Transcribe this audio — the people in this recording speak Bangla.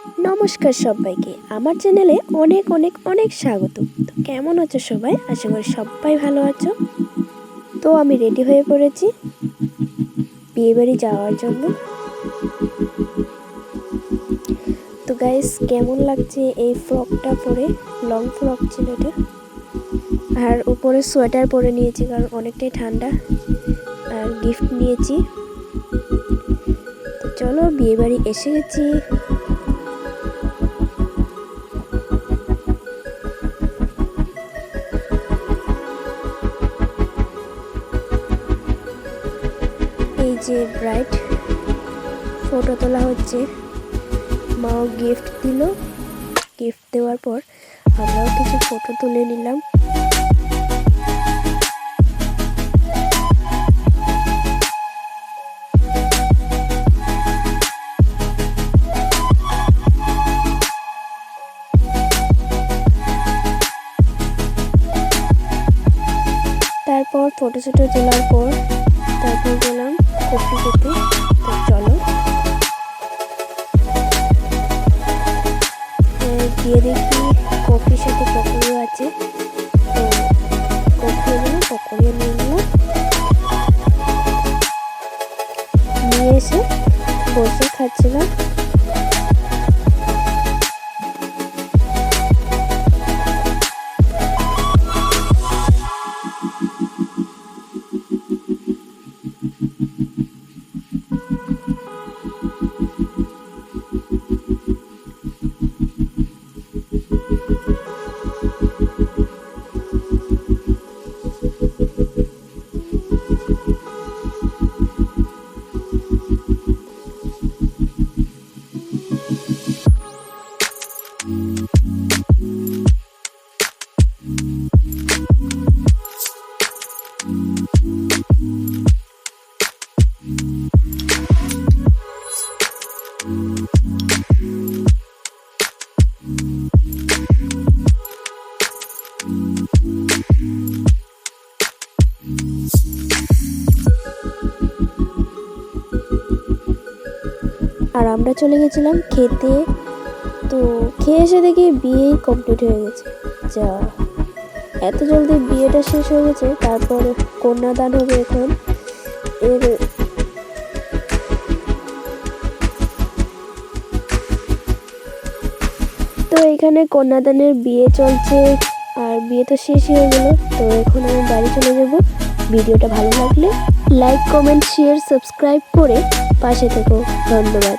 নমস্কার সবাইকে। আমার চ্যানেলে অনেক অনেক অনেক স্বাগত। তো কেমন আছো সবাই? আশা করি সবাই ভালো আছো। তো আমি রেডি হয়ে পড়েছি বিয়েবাড়ি যাওয়ার জন্য। তো গাইস কেমন লাগছে এই ফ্রকটা পরে? লং ফ্রক ছিল এটা। আর উপরে সোয়েটার পরে নিয়েছি কারণ অনেকটাই ঠান্ডা। আর গিফট নিয়েছি। চলো বিয়েবাড়ি এসে গেছি। যে ব্রাইট। ফটো তোলা হচ্ছে। মাও গিফট দিল। গিফট দেওয়ার পর আমরাও কিছু ফটো তুলে নিলাম। তারপর ফটো শটো তোলার পর তারপর গেলাম কফি খেতে। তো চলো। গিয়ে দেখি কফির সাথে পকোড়িও আছে। তো কফি এলো পকোড়িও নিয়ে নিলাম। নিয়ে এসে বসে খাচ্ছিলাম। thank you আর আমরা চলে গেছিলাম খেতে। তো খেয়ে এসে দেখি বিয়ে কমপ্লিট হয়ে গেছে। যা, এত জলদি বিয়েটা শেষ হয়ে গেছে, তারপর কন্যাদান হবে এখন। এর তো এখানে কন্যাদানের বিয়ে চলছে, আর বিয়ে তো শেষ হয়ে গেল। তো এখন আমি বাড়ি চলে যাব। ভিডিওটা ভালো লাগলে লাইক কমেন্ট শেয়ার সাবস্ক্রাইব করে পাশে থেকো। ধন্যবাদ।